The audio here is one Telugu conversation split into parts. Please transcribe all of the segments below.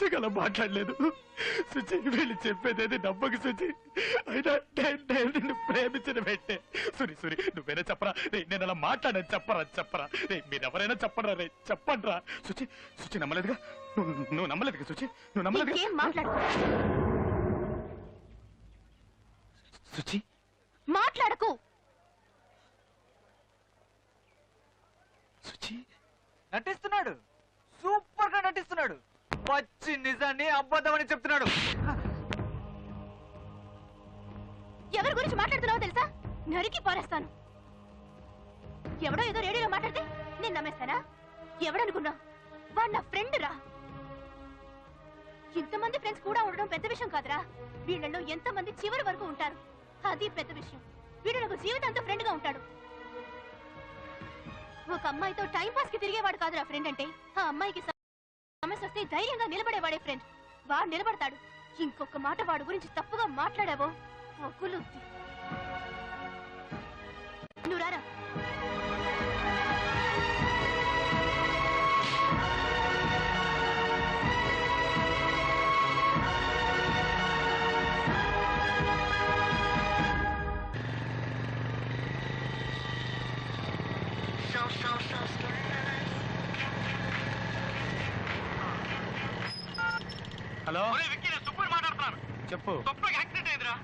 పిచ్చగల మాట్లాడలేదు. సుచి వీళ్ళు చెప్పేదేది నమ్మకు సుచి అయినా నేను- నేను నిన్ను ప్రేమించిన పెట్టే సురి సురి నువ్వేనా చెప్పరా? రే నేను అలా మాట్లాడాను. చెప్పరా చెప్పరా? రే మీరెవరైనా చెప్పరా రే చెప్పండ్రా. సుచి సుచి నమ్మలేదుగా? నువ్వు నువ్వు నమ్మలేదుగా సుచి నువ్వు నమ్మలేదుగా? మాట్లాడు సుచి మాట్లాడకు. సుచి నటిస్తున్నాడు. సూపర్గా నటిస్తున్నాడు. పచ్చి నిజాన్ని అబద్ధమని చెప్తున్నాడు. ఎవరి గురించి మాట్లాడుతున్నావో తెలుసా? నరికి పారేస్తాను. ఎవడో ఏదో రేడియోలో మాట్లాడితే నేను నమ్మేస్తానా? ఎవడనుకున్నా? వాడు నా ఫ్రెండ్ రా. ఇంతమంది ఫ్రెండ్స్ కూడా ఉండడం పెద్ద విషయం కాదురా. వీళ్ళలో ఎంతమంది చివరి వరకు ఉంటారు? అది పెద్ద విషయం. వీడు నాకు జీవితాంతం ఫ్రెండ్గా ఉంటాడు. ఒక అమ్మాయితో టైం పాస్కి తిరిగేవాడు కాదురా ఫ్రెండ్ అంటే. ఆ అమ్మాయికి కావాల్సి వస్తే ధైర్యంగా నిలబడేవాడే ఫ్రెండ్ వాడు నిలబడతాడు. ఇంకొక మాట వాడు గురించి తప్పుగా మాట్లాడావో పొగులుద్ది నువ్వు రారా? హలో? సుబ్బుని మాట్లాడుతున్నాను. చెప్పు. తప్పుగా యాక్సిడెంట్ అయిందిరా.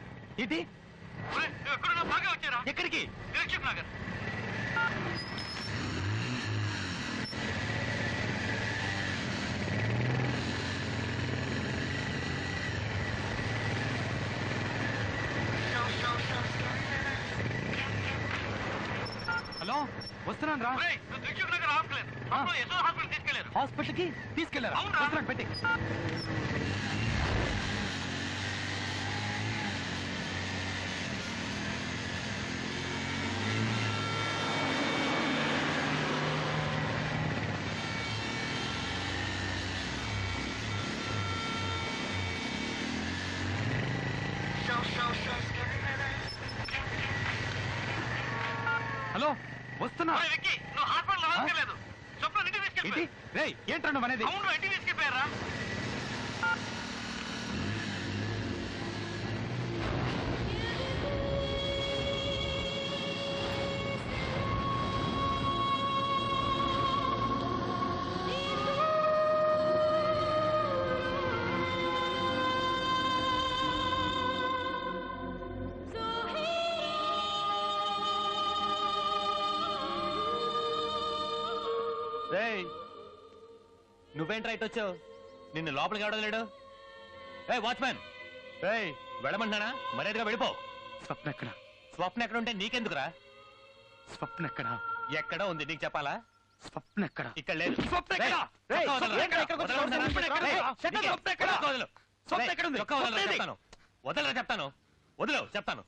నువ్వు ఎక్కడున్నా బాగా వచ్చారా? ఎక్కడికి? దిల్సుఖ్ నగర్. హలో? వస్తున్నాను రా. దిల్సుఖ్ నగర్ హాస్పిటల్ హాస్పిటల్ తీసుకెళ్ళారు హాస్పిటల్కి తీసుకెళ్ళారా పెట్టి హలో వస్తున్నా ఒరేయ్, విక్కీ నువ్వు హాస్పిటల్ రావట్లేదు స్వప్న ఇంటికి ఏంటి తీసుకెళ్ళి రేయ్ ఏంట్రా నువ్వు అనేది అవును ఇంటికి నువ్వేంట్రా ఇటు వచ్చావు నిన్ను లోపలికి ఎవడో లేడు రే వాచ్మ్యాన్ రేయ్ వెళ్ళమంటున్నానా మర్యాదగా వెళ్ళిపో స్వప్న ఎక్కడ స్వప్న ఎక్కడ ఉంటే నీకెందుకురా స్వప్న ఎక్కడ ఎక్కడ ఉంది నీకు చెప్పాలా స్వప్న ఎక్కడ ఇక్కడ లేదు స్వప్న ఎక్కడ? రేయ్, రేయ్, చొక్కా వదలరా. ఎక్కడ? ఎక్కడ? వదలరా అంటున్నానా? స్వప్న ఎక్కడ? రేయ్, స్వప్న నీకే. ఎక్కడ? చొక్కా వదలు. స్వప్న రేయ్, ఎక్కడ ఉంది? స్వప్న ఏది? చెప్తాను వదలరా చెప్తాను వదిలేవు చెప్తాను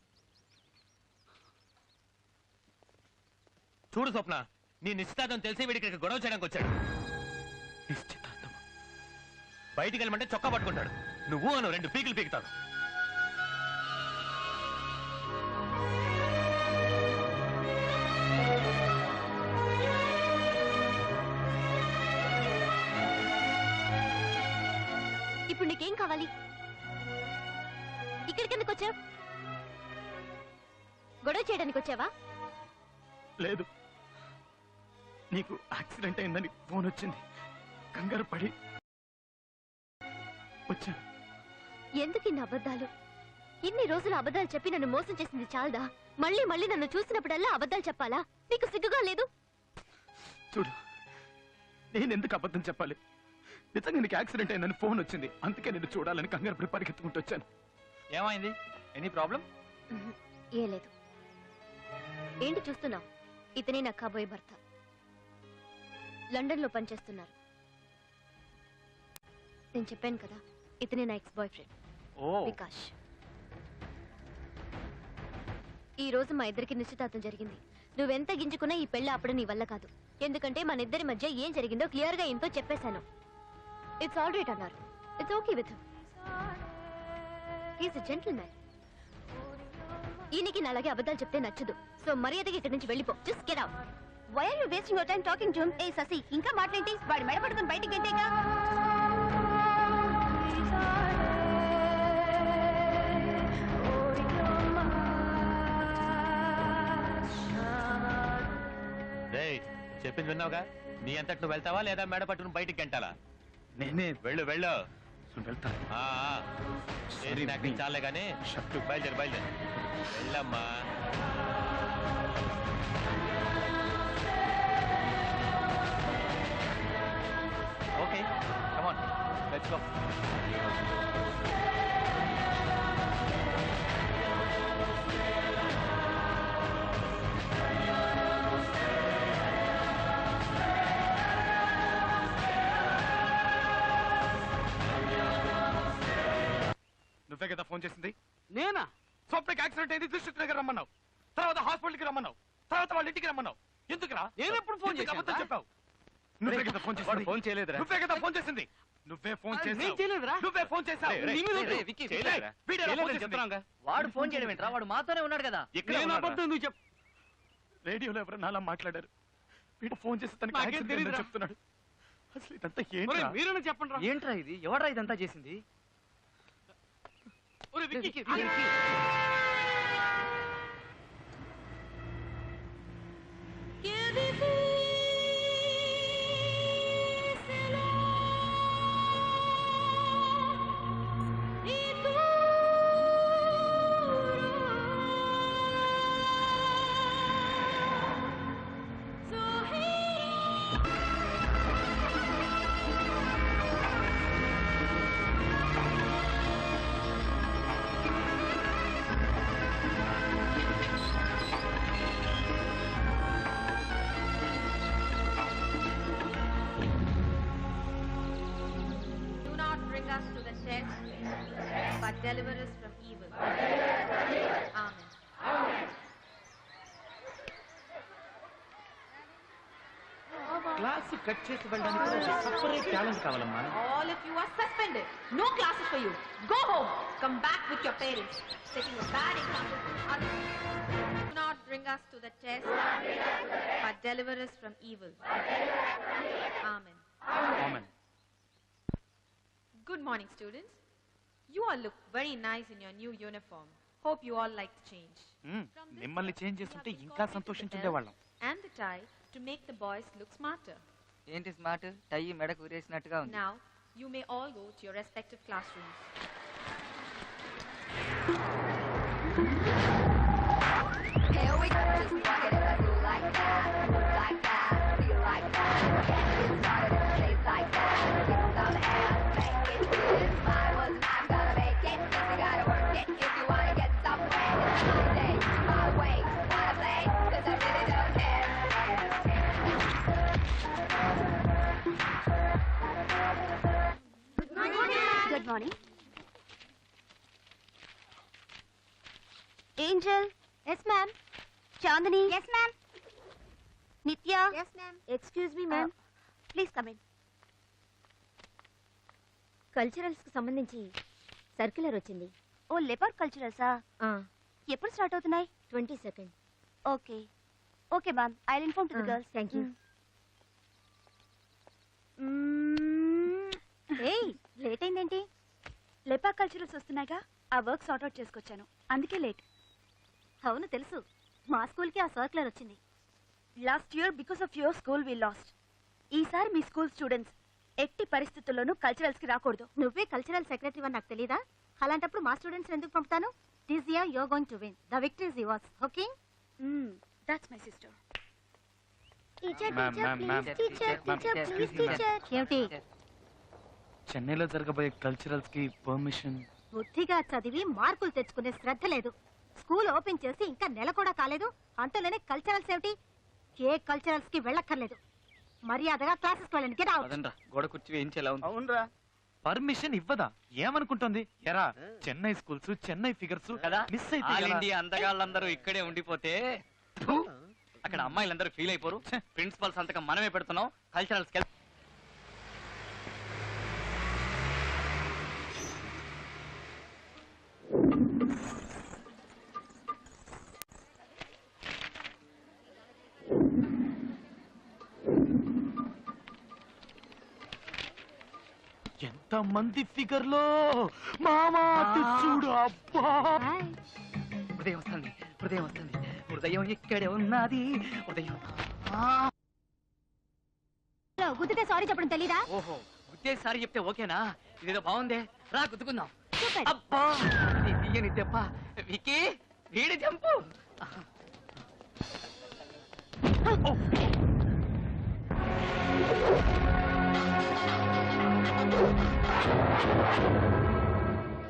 చూడు స్వప్న నీ నిశ్చితార్థం తెలిసి వీడికి ఇక్కడికి గొడవ చేయడానికి వచ్చాడు నిశ్చితార్థం బయటికి వెళ్ళమంటే చొక్కా పట్టుకుంటాడు. నువ్వు అను రెండు పీకులు పీకుతాను. ఇప్పుడు నీకేం కావాలి? ఇక్కడికి ఎందుకు వచ్చావు? గొడవ చేయడానికి వచ్చావా? లేదు. నీకు యాక్సిడెంట్ అయిందని ఫోన్ వచ్చింది. కంగారు పడి వచ్చాను ఎందుకు ఇన్ని అబద్ధాలు? ఇన్ని రోజులు అబద్ధాలు చెప్పి నన్ను మోసం చేసింది చాలదా? మళ్ళీ మళ్ళీ నన్ను చూసినప్పుడల్లా అబద్ధాలు చెప్పాలా? నీకు సిగ్గుగా లేదు? చూడు నేను ఎందుకు అబద్ధం చెప్పాలి? నిజంగా నీకు యాక్సిడెంట్ అయిందని ఫోన్ వచ్చింది. అందుకే నేను చూడాలని కంగారు పడి పరిగెత్తుకుంటూ వచ్చాను. ఏమైంది? Any problem? ఏ లేదు. ఏంటి చూస్తున్నావు? ఇతనే నా కాబోయే భర్త. లండన్లో పనిచేస్తున్నారు. నేను చెప్పాను కదా ఇతనే నా ఎక్స్ బాయ్ ఫ్రెండ్ ఓ. వికాష్. ఈ రోజు మా ఇద్దరికి నిశ్చితార్థం జరిగింది. నువ్వెంత గింజుకున్నా ఈ పెళ్ళి అప్పుడు నీ వల్ల కాదు. ఎందుకంటే మన ఇద్దరి మధ్య ఏం జరిగిందో క్లియర్గా ఎంతో చెప్పేశాను. ఇట్స్ ఆల్ రైట్ అన్నారు. It's okay with gentleman ఈయనకి అలాగే అబద్ధాలు చెప్తే నచ్చదు. సో మర్యాదగా ఇక్కడి నుంచి వెళ్ళిపో. Just get out why are you wasting your time talking to him ఏ ససి ఇంకా మాట్లాడి వాడి మెడ పట్టుకుని బయటికి గంటేగా చెప్పింది విన్నావుగా? నీ అంతటి నువ్వు వెళ్తావా లేదా మేడ పట్టుకుని బయటికి గంటాలా? నేనే వెళ్ళు వెళ్ళు. వెళ్తాను చాలే కానీ బయలుదేరు బయలుదేరు. వెళ్ళమ్మా. లెట్స్ గో నువ్వే కదా ఫోన్ చేసింది? నేనా? స్వప్నకి యాక్సిడెంట్ అయింది దిశృతి దగ్గర రమ్మన్నావు. తర్వాత హాస్పిటల్కి రమ్మన్నావు. తర్వాత వాళ్ళ ఇంటికి రమ్మన్నావు. ఎందుకురా? నేను ఎప్పుడు ఫోన్ అబద్ధం రా? చెప్పావు నువ్వే కదా ఫోన్ చేసింది. ఫోన్ చేయలేదురా. నువ్వే కదా ఫోన్ చేసింది. నువ్వే ఫోన్ చేసావు? నువ్వే ఫోన్ చేసావు. వాడు ఫోన్ చేయడం ఏంట్రా వాడు మాతోనే ఉన్నాడు కదా. అబద్ధం నువ్వు చెప్పు. రేడియోలో ఎవరైనా అలా మాట్లాడారు. వీడు ఫోన్ చేసి తనకి చెప్తున్నాడు. అసలు ఇదంతా ఏంటి మీరైనా చెప్పండి ఏంట్రా ఇది? ఎవడ్రా ఇదంతా చేసింది? విక్కీకి Do but deliver us from evil. Amen. Class cut చేసి వెళ్ళడానికి సపరేట్ టాలెంట్ కావాలమ్మా All of you are suspended. No classes for you. Go home. Come back with your parents. Setting a bad example to others. Do not bring us to the test, but deliver us from evil. Amen. Good morning, students. You all look very nice in your new uniform. Hope you all like the change. From this మిమ్మల్ని step, చేంజ్ we have చేస్తుంటే ఇంకా incorporated the సంతోషించుండేవాళ్ళం belt And the tie to make the boys look smarter. ఏంటి స్మార్ట్ టై మెడకు ఊరేసినట్టుగా ఉంది Now, you may all go to your respective classrooms. Chandini? Yes ma'am Nithya? Yes ma'am excuse me ma'am please come in కల్చరల్స్కి సంబంధించి సర్క్యులర్ వచ్చింది. ఓ లెపర్ కల్చరల్సా ఎప్పుడు స్టార్ట్ అవుతున్నాయి? Twenty second. Okay. Okay ma'am I inform to the girls thank you ఏయ్ లేట్ అయిందేంటి? లెపర్ కల్చరల్స్ వస్తున్నాయిగా? ఆ వర్క్ సార్ట్ అవుట్ చేసుకొచ్చాను. అందుకే లేట్ అవును తెలుసు. మా స్కూల్కి ఆ సర్క్యులర్ వచ్చింది. Last year because of your school we lost ఈసారి మీ స్కూల్ స్టూడెంట్స్ ఎట్టి పరిస్థితుల్లోనూ కల్చరల్స్కి రాకూడదు. నువ్వే కల్చరల్ సెక్రటరీ అని నాకు తెలీదా? అలాంటప్పుడు మా స్టూడెంట్స్ ఎందుకు పంపుతాను? This year you're going to win the victory is yours okay that's my sister ఏమిటి చెన్నైలో జరగబోయే కల్చరల్స్కి పర్మిషన్ బుద్ధిగా చదివి మార్కులు తెచ్చుకునే శ్రద్ధ లేదు. స్కూల్ ఓపెన్ చేసి ఇంకా నెల కూడా కాలేదు. అంతలోనే కల్చరల్స్ ఏమిటి? ఏ కల్చరల్స్కి వెళ్ళక్కర్లేదు. మర్యాదగా క్లాసెస్ వెళ్ళండి. గోడ కుర్చీ వేయించేలా ఉంది? అవునరా. పర్మిషన్ ఇవ్వదా? ఏమనుకుంటుంది? ఎరా చెన్నై స్కూల్స్ చెన్నై ఫిగర్స్ కదా. మిస్ అయితే ఆల్ ఎలా? ఇండియా అందగాళ్ళందరూ ఇక్కడే ఉండిపోతే అక్కడ అమ్మాయిలందరూ ఫీల్ అయిపోరు. ప్రిన్సిపల్ సంతకం మనమే పెడుతున్నాం. కల్చరల్స్ ఎంత ఎంత మంది ఫిగర్లో మామా అటు చూడు అబ్బా. హృదయం వస్తుంది హృదయం వస్తుంది. హృదయం ఇక్కడే ఉన్నది. హృదయం. గుద్దితే సారీ చెప్పడం తెలీదా? ఓహో గుద్దేసారి చెప్తే ఓకేనా? ఇదేదో బాగుందే. రా గుద్దుకుందాం. అబ్బా నీ తీయని దెబ్బ వికి వీడి జంపు.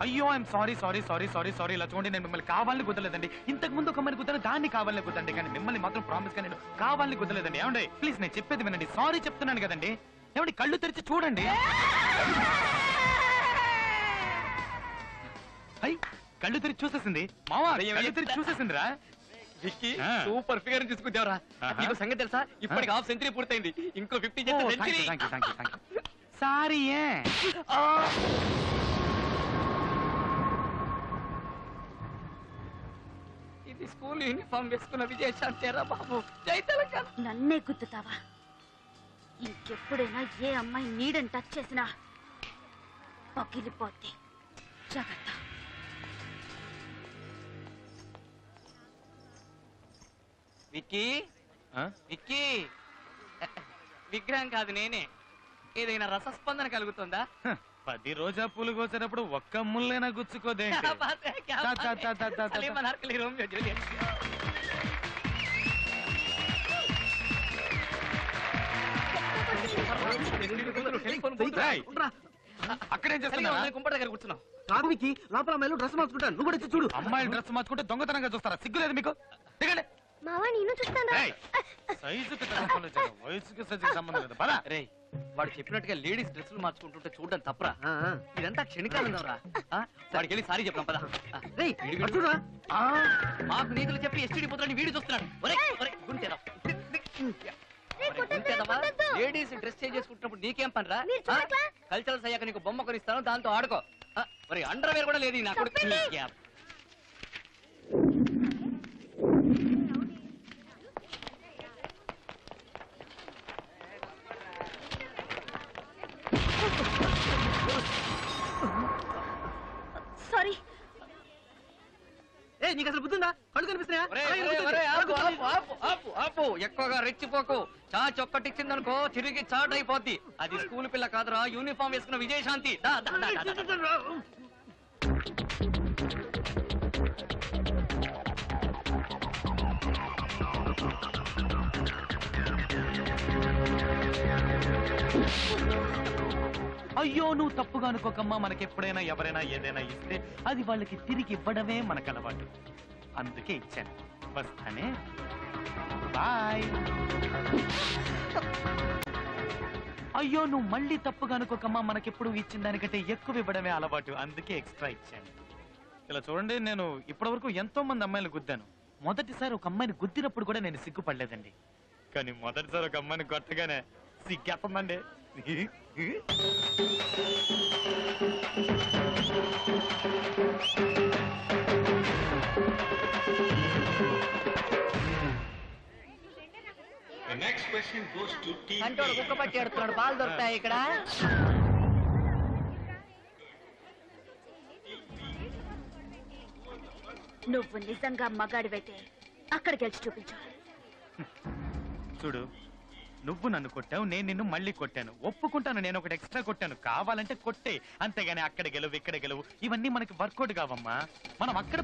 అయ్యో I'm sorry sorry sorry sorry sorry ఇలా చూడండి నేను మిమ్మల్ని కావాలని కుదరలేదండి. ఇంతకు ముందు ఒక అమ్మాయిని కుదరదు దాన్ని కావాలని కుదరండి కానీ మిమ్మల్ని మాత్రం ప్రామిస్గా నేను కావాలని కుదరలేదండి. ఏమండి ప్లీజ్ నేను చెప్పేది వినండి. సారీ చెప్తున్నాను కదండి. ఏమండి కళ్ళు తెరిచి చూడండి. అయ్ కళ్ళు తెరిచి చూసేసింది. మావా కళ్ళు తెరిచి చూసేసిందిరా. విక్కీ. సూపర్ ఫిగర్ తీసుకుంటావరా. నీకు సంగతి తెలుసా? ఇప్పటికి హాఫ్ సెంచరీ పూర్తయింది. ఇంకో ఫిఫ్టీ సెంచరీ సారీ ఏ? ఇది స్కూల్ యూనిఫామ్ వేసుకున్న విజయశాంతేరా బాబు. జై తెలంగాణ నన్నే గుద్దుతావా? ఇంకెప్పుడైనా ఏ అమ్మాయి నీడని టచ్ చేసినా పగిలిపోద్ది. జాగ్రత్త. విక్కీ? విక్కీ? విగ్రహం కాదు నేనే. ఏదైనా రసస్పందన కలుగుతుందా? పది రోజా పూలు కోసేటప్పుడు ఒక్క ముళ్ళైనా గుచ్చుకోదే అక్కడేం చేస్తున్నా లోపల అమ్మాయిలు డ్రెస్ మార్చుకుంటాను నువ్వు కూడా చూడు. అమ్మాయిలు డ్రెస్ మార్చుకుంటే దొంగతనంగా చూస్తారా? సిగ్గులేదు మీకు? దిగండి. మావా నేను చూస్తాను సైజుకి తగ్గకుండా చేయడం, వయసుకి సైజుకి సంబంధం లేదు. పద. రే వాడు చెప్పినట్టుగా లేడీస్ డ్రెస్సులు మార్చుకుంటుంటే చూడడం తప్పరా. ఇదంతా క్షణికాలంగా రా వాడికి వెళ్ళి సారీ చెప్పాం పదా. చూడరా మాకు నీతులు చెప్పి ఎస్టీడీ పుత్రాన్ని వీడి చూస్తున్నాడు. గుంటేరా లేడీస్ డ్రెస్ చేంజ్ చేసుకుంటున్నప్పుడు నీకేం పని రా కల్చరల్స్ అయ్యాక నీకు బొమ్మ కొనిస్తాను దాంతో ఆడుకో. ఆ, ఒరే అండర్ వేర్ కూడా లేదు ఈ నా కొడుకు. యా. రెచ్చిపోకు చాచ్ ఒక్కటిచ్చిందనుకో తిరిగి చాట్ అయిపోద్ది. అది స్కూల్ పిల్ల కాదురా యూనిఫామ్ వేసుకున్న విజయశాంతి. దా, దా, దా, దా, దా. అయ్యో నువ్వు తప్పుగా అనుకోకమ్మా. మనకెప్పుడైనా ఎవరైనా ఏదైనా ఇస్తే అది వాళ్ళకి తిరిగి ఇవ్వడమే మనకు అలవాటు అందుకే ఇచ్చాను. వస్తానే? బాయ్. అయ్యో నువ్వు మళ్ళీ తప్పుగా అనుకోకమ్మా మనకెప్పుడు ఇచ్చిన దానికంటే ఎక్కువ ఇవ్వడమే అలవాటు. అందుకే ఎక్స్ట్రా ఇచ్చాను. ఇలా చూడండి నేను ఇప్పటివరకు ఎంతో మంది అమ్మాయిలు గుద్దాను. మొదటిసారి ఒక అమ్మాయిని గుద్దినప్పుడు కూడా నేను సిగ్గుపడలేదండి. కానీ మొదటిసారి ఒక అమ్మాయిని కొట్టగానే సిగ్గేస్తుందండి The next అంటోడు. కుక్క పట్టి ఎడుతున్నాడు పాలు దొరుకుతాయి ఇక్కడ? నువ్వు నిజంగా మగాడివైతే అక్కడ గెలిచి చూపించు. చూడు నువ్వు నన్ను కొట్టావు నేను నిన్ను మళ్ళీ కొట్టాను. ఒప్పుకుంటాను నేను ఒకటి ఎక్స్ట్రా కొట్టాను. కావాలంటే కొట్టే. అంతేగాని అక్కడ గెలువు ఇక్కడ గెలువు ఇవన్నీ మనకి వర్కౌట్ కావమ్మా. మనం అక్కడ